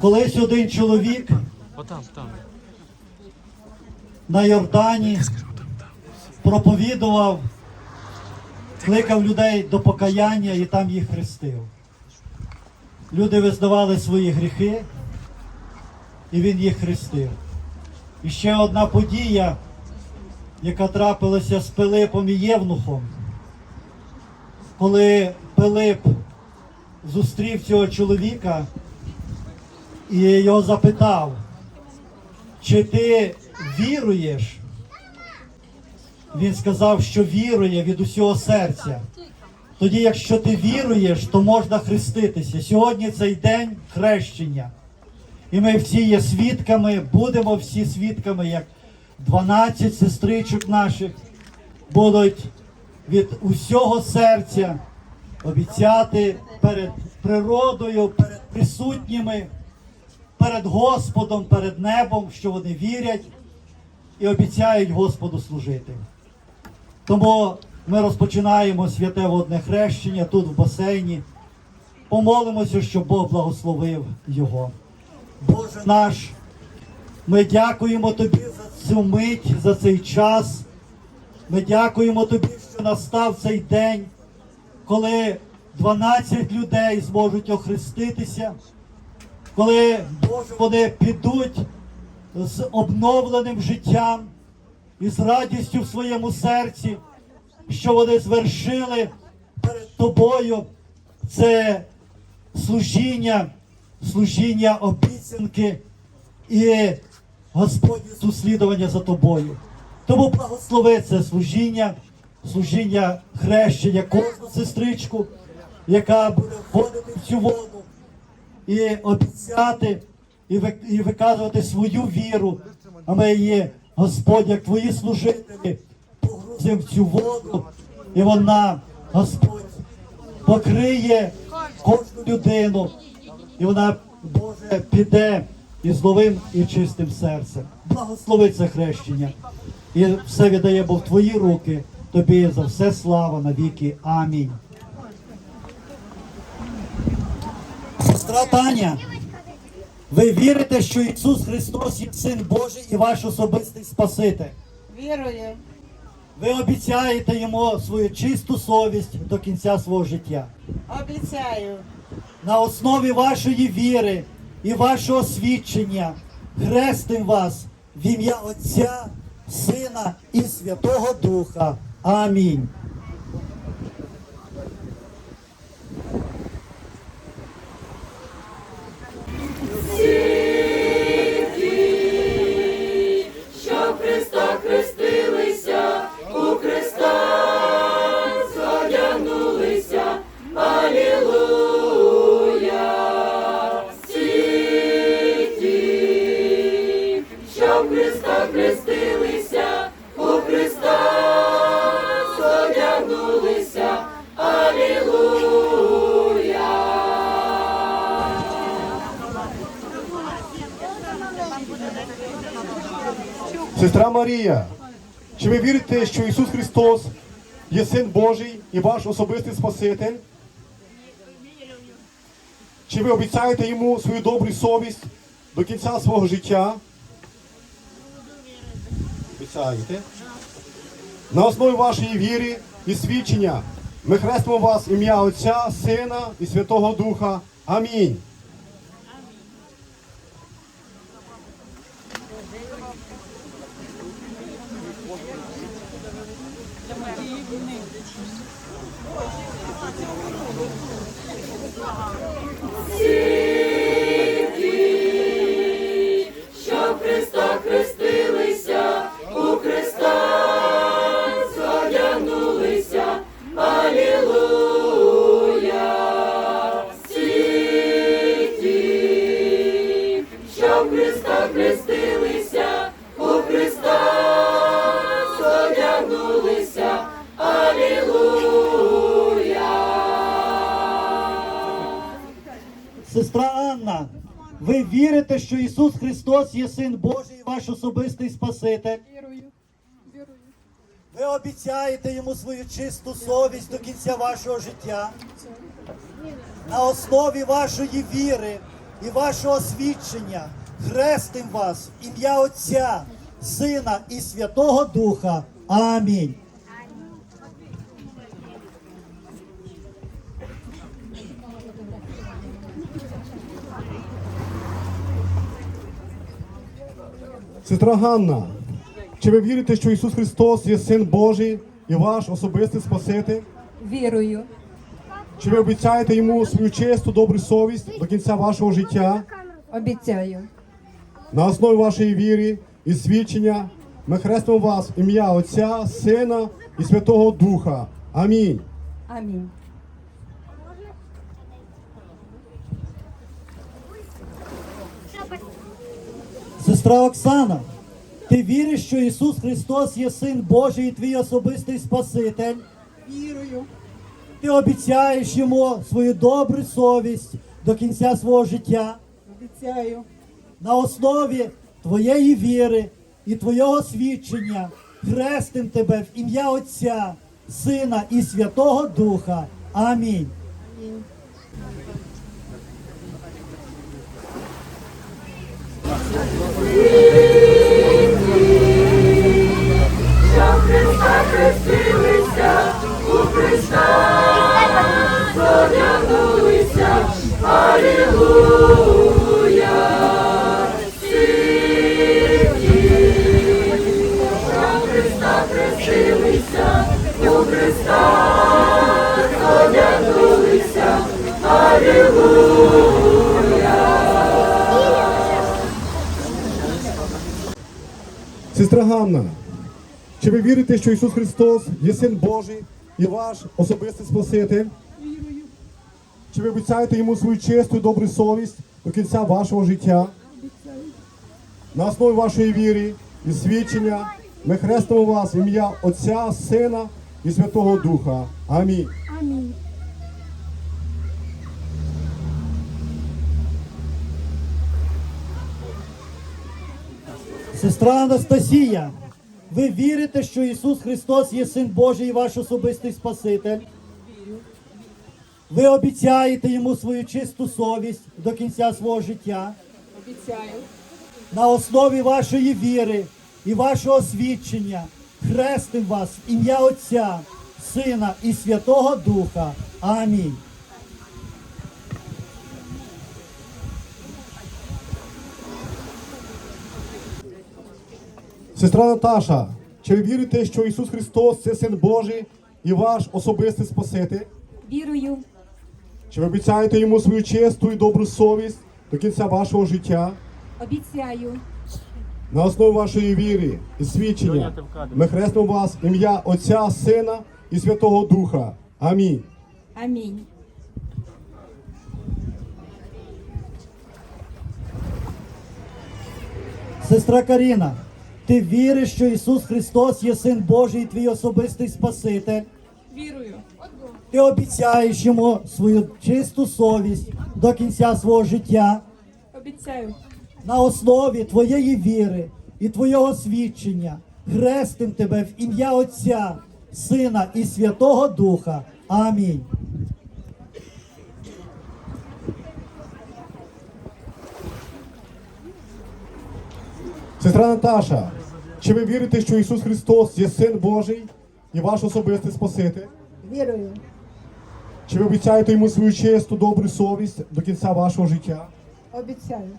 Колись один чоловік на Йордані проповідував, кликав людей до покаяння і там їх хрестив. Люди визнавали свої гріхи, і він їх хрестив. І ще одна подія, яка трапилася з Пилипом і Євнухом, коли Пилип зустрів цього чоловіка і його запитав, чи ти віруєш? Він сказав, що вірує від усього серця. Тоді, якщо ти віруєш, то можна хреститися. Сьогодні цей день хрещення. І ми всі є свідками, будемо всі свідками, як 12 сестричок наших будуть від усього серця обіцяти перед природою, перед присутніми, перед Господом, перед небом, що вони вірять і обіцяють Господу служити. Тому ми розпочинаємо святе водне хрещення тут в басейні. Помолимося, щоб Бог благословив його. Боже наш, ми дякуємо Тобі за цю мить, за цей час. Ми дякуємо Тобі, що настав цей день, коли 12 людей зможуть охреститися, коли вони підуть з обновленим життям і з радістю в своєму серці, що вони звершили перед тобою це служіння, служіння обіцянки і Господь слідування за тобою. Тому благослови це служіння, служіння хрещення кожну сестричку, яка буде входити в цю воду і обіцяти, і, і виказувати свою віру. А ми її, Господь, як твої служителі, погрузимо в цю воду, і вона, Господь, покриє кожну людину, і вона, Боже, піде із новим і чистим серцем. Благослови це хрещення. І все віддаємо в твої руки. Тобі за все слава навіки. Амінь. Сестра Таня, ви вірите, що Ісус Христос є Син Божий і ваш особистий Спаситель? Вірую, Ви обіцяєте йому свою чисту совість до кінця свого життя. обіцяю, На основі вашої віри і вашого свідчення хрестим вас в ім'я Отця, Сина і Святого Духа. Амінь. Сестра Марія, чи ви вірите, що Ісус Христос є Син Божий і ваш особистий Спаситель? Чи ви обіцяєте йому свою добру совість до кінця свого життя? Обіцяєте? На основі вашої віри і свідчення ми хрестимо вас ім'я Отця, Сина і Святого Духа. Амінь. Ви вірите, що Ісус Христос є Син Божий ваш особистий Спаситель? Вірую, вірую. Ви обіцяєте йому свою чисту совість до кінця вашого життя. На основі вашої віри і вашого свідчення хрестим вас ім'я Отця, Сина і Святого Духа. Амінь. Сестра Ганна, чи ви вірите, що Ісус Христос є Син Божий і ваш особистий Спаситель? Вірую, Чи ви обіцяєте йому свою чисту, добру совість до кінця вашого життя? обіцяю. На основі вашої віри і свідчення ми хрестимо вас ім'я Отця, Сина і Святого Духа. Амінь. Амінь. Сестра Оксана, ти віриш, що Ісус Христос є Син Божий і твій особистий Спаситель? Вірую. Ти обіцяєш йому свою добру совість до кінця свого життя Обіцяю. на основі твоєї віри і твого свідчення хрестим тебе в ім'я Отця, Сина і Святого Духа. Амінь. Що Христа хрестилися, у Христа Сестра Ганна, чи ви вірите, що Ісус Христос є Син Божий і ваш особистий Спаситель? Чи ви обіцяєте йому свою чисту і добру совість до кінця вашого життя? На основі вашої віри і свідчення ми хрестимо вас в ім'я Отця, Сина і Святого Духа. Амінь. Амінь. Сестра Анастасія, ви вірите, що Ісус Христос є Син Божий і ваш особистий Спаситель? Ви обіцяєте йому свою чисту совість до кінця свого життя? Обіцяю. на основі вашої віри і вашого свідчення хрестим вас ім'я Отця, Сина і Святого Духа. Амінь. Сестра Наташа, чи ви вірите, що Ісус Христос це Син Божий і ваш особистий Спаситель? Вірую, Чи ви обіцяєте йому свою чисту і добру совість до кінця вашого життя? обіцяю. На основі вашої віри і свідчення ми хрестимо вас ім'я Отця, Сина і Святого Духа. Амінь. Амінь. Сестра Каріна, ти віриш, що Ісус Христос є Син Божий і твій особистий Спаситель? Вірую. Ти обіцяєш йому свою чисту совість до кінця свого життя. Обіцяю. на основі твоєї віри і твого свідчення хрестим тебе в ім'я Отця, Сина і Святого Духа. Амінь. Сестра Наташа, чи ви вірите, що Ісус Христос є Син Божий і ваш особистий Спаситель? Вірую. Чи ви обіцяєте йому свою чисту, добру совість до кінця вашого життя? Обіцяю.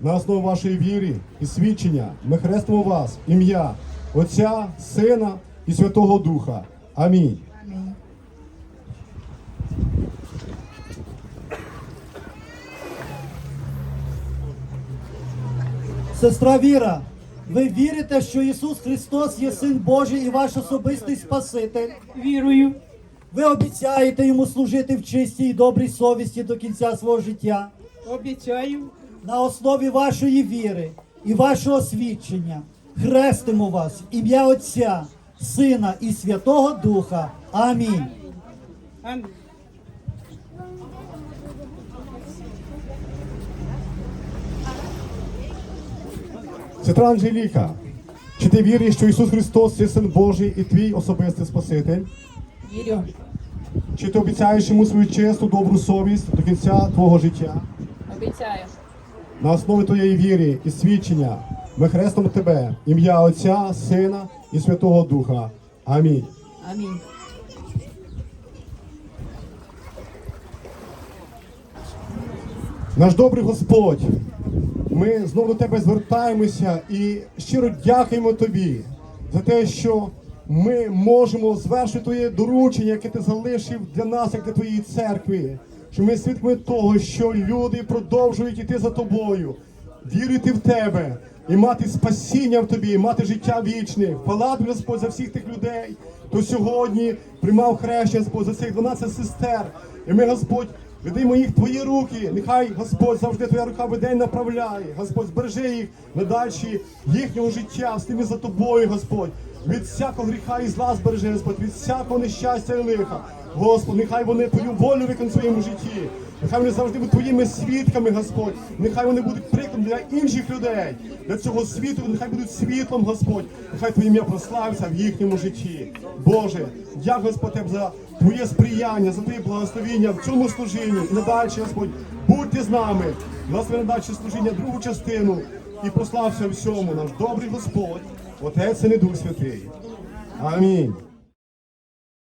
На основі вашої віри і свідчення ми хрестимо вас ім'я Отця, Сина і Святого Духа. Амінь. Амінь. Сестра Віра, ви вірите, що Ісус Христос є Син Божий і ваш особистий Спаситель? Вірую. Ви обіцяєте йому служити в чистій і добрій совісті до кінця свого життя Обіцяю. на основі вашої віри і вашого свідчення хрестимо вас в ім'я Отця, Сина і Святого Духа. Амінь. Амінь. Сестра Анжеліка, чи ти віриш, що Ісус Христос є Син Божий і твій особистий Спаситель? Вірю. Чи ти обіцяєш йому свою чисту, добру совість до кінця твого життя? Обіцяю. На основі твоєї віри і свідчення ми хрестимо тебе, ім'я Отця, Сина і Святого Духа. Амінь. Амінь. Наш добрий Господь, ми знову до тебе звертаємося і щиро дякуємо тобі за те, що ми можемо звершити твоє доручення, яке ти залишив для нас, як для твоєї церкви. Що ми свідками того, що люди продовжують іти за тобою, вірити в тебе і мати спасіння в тобі, мати життя вічне. Хвала Господь, за всіх тих людей, хто сьогодні приймав хрещення, Господь, за цих 12 сестер. І ми, Господь, Віддаємо їх твої руки. Нехай Господь завжди твоя рука веде і направляє. Господь збережи їх на дальші їхнього життя, ними за тобою, Господь. Від всякого гріха і зла збережи, Господь, від всякого нещастя і лиха. Господь, нехай вони твою волю виконують в своєму житті. Нехай вони завжди будуть твоїми свідками, Господь. Нехай вони будуть прикладом для інших людей, для цього світу. Нехай будуть світлом, Господь. Нехай Твоє ім'я прославиться в їхньому житті. Боже, дякую, Господь, за Твоє сприяння, за Твоє благословіння в цьому служінні. І надалі, Господь, будьте з нами. Благослови надалі служіння, другу частину. І прослався всьому наш добрий Господь, Отець і Дух Святий. Амінь.